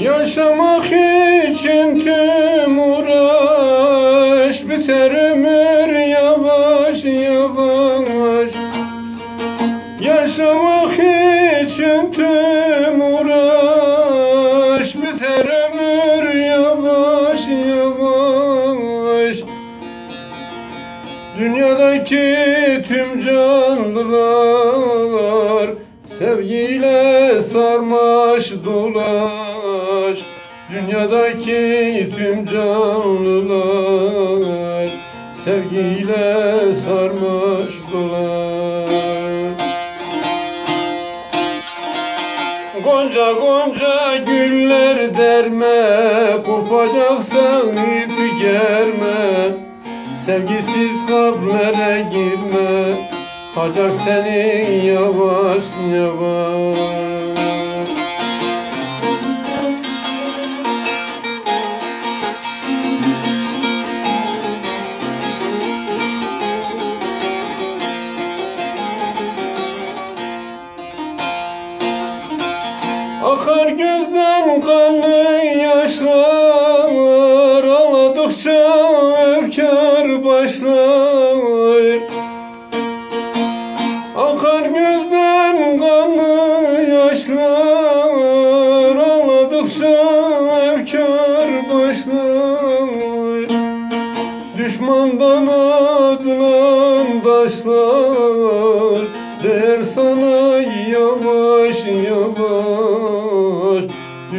Yaşamak için tüm uğraş Biter ömür yavaş yavaş. Yaşamak için tüm uğraş Biter ömür yavaş yavaş. Dünyadaki tüm canlılar Sevgiyle sarmaş dolaş Dünyadaki tüm canlılar Sevgiyle sarmaş dolaş Gonca gonca güller derme Kopacaksan ipi germe. Sevgisiz kalplere girme Hacar seni yavaş yavaş gözden kanlı yaşlar Ağladıkça efkar başlar. Akar gözden kanlı yaşlar Ağladıkça efkar başlar. Düşmandan atılan taşlar Der sana yavaş yavaş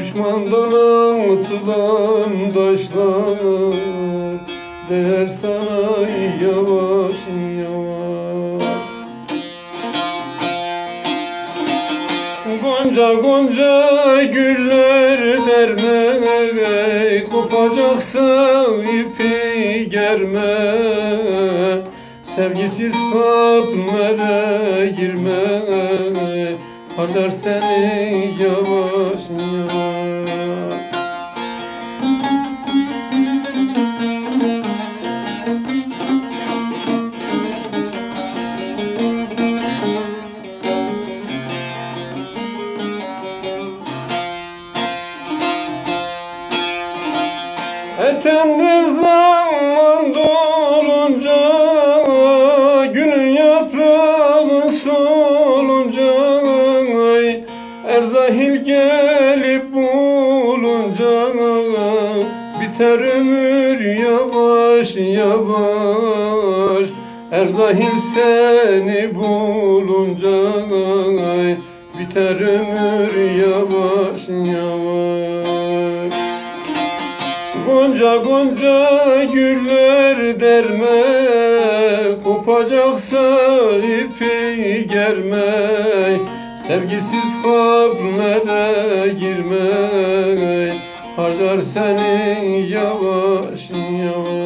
Düşmandan atılan taşlar Der sana yavaş yavaş. Gonca gonca güller derme Kopacaksa ipi germe. Sevgisiz kalplere girme Harcar seni yavaş yavaş Etenler zaman dolunca Günün yaprağı solunca Erzahil gelip bulunca Biter ömür yavaş yavaş Erzahil seni bulunca Biter ömür yavaş yavaş. Gonca gonca güller derme Kopacaksa ipi germe. Sevgisiz kalplere girme Harcar seni yavaş yavaş